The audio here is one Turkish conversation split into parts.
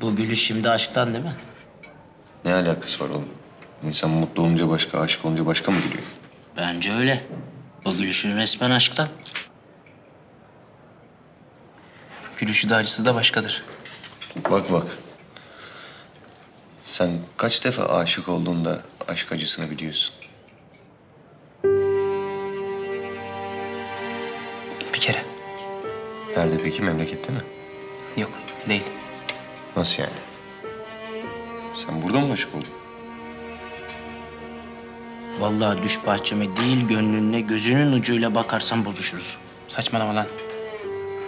Bu gülüş şimdi aşktan değil mi? Ne alakası var oğlum? İnsan mutlu olunca başka, aşık olunca başka mı gülüyor? Bence öyle. Bu gülüşün resmen aşktan. Gülüşü de acısı da başkadır. Bak bak. Sen kaç defa aşık olduğunda aşk acısını biliyorsun? Bir kere. Nerede peki? Memlekette mi? Yok, değil. Nasıl yani? Sen burada mı aşık oldun? Vallahi düş bahçeme değil gönlüne gözünün ucuyla bakarsan bozuşuruz. Saçmalama lan.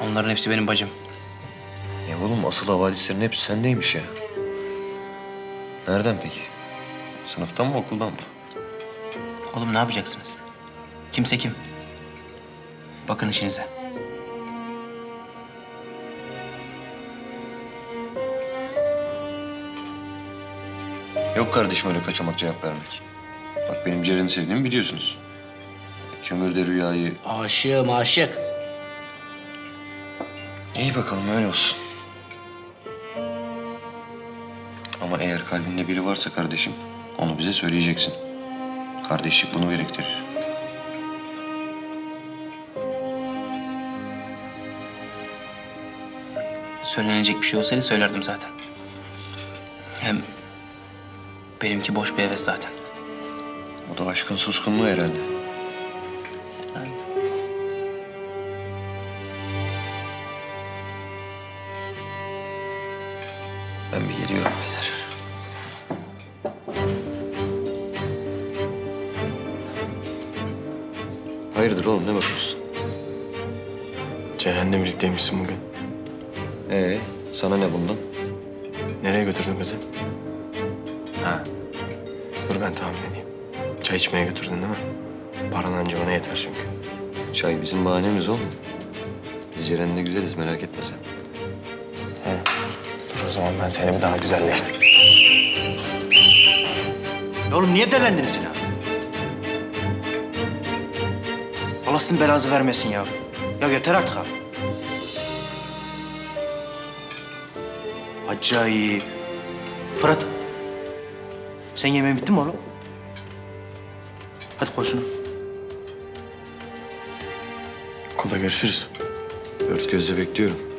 Onların hepsi benim bacım. Ya oğlum asıl havadislerin hepsi sendeymiş ya. Nereden peki? Sınıftan mı okuldan mı? Oğlum ne yapacaksınız? Kimse kim? Bakın işinize. Yok kardeşim öyle kaçamak cevap vermek. Bak benim Ceren'i sevdiğimi biliyorsunuz. Kömürde rüyayı... Aşığım aşık. İyi bakalım öyle olsun. Ama eğer kalbinde biri varsa kardeşim onu bize söyleyeceksin. Kardeşlik bunu gerektirir. Söylenecek bir şey olsaydı söylerdim zaten. Hem benimki boş bir heves zaten. O da aşkın suskunluğu herhalde. Ben bir geliyorum beyler. Hayırdır oğlum ne bakıyorsun? Ceren'le birlikteymişsin bugün. Ee, sana ne bundan? Nereye götürdün kızı? Ha. Dur ben tahmin edeyim. Çay içmeye götürdün değil mi? Paran anca ona yeter çünkü. Çay bizim bahanemiz oğlum. Biz Ceren'le güzeliz merak etme sen. He. Dur o zaman ben seni bir daha güzelleştim. Ya oğlum niye delendiniz yine? Allah sizin belanızı vermesin ya. Ya yeter artık abi. Acayip. Fırat. Sen yemeğin bitti mi oğlum? Hadi koy şunu. Okulda görüşürüz. Dört gözle bekliyorum.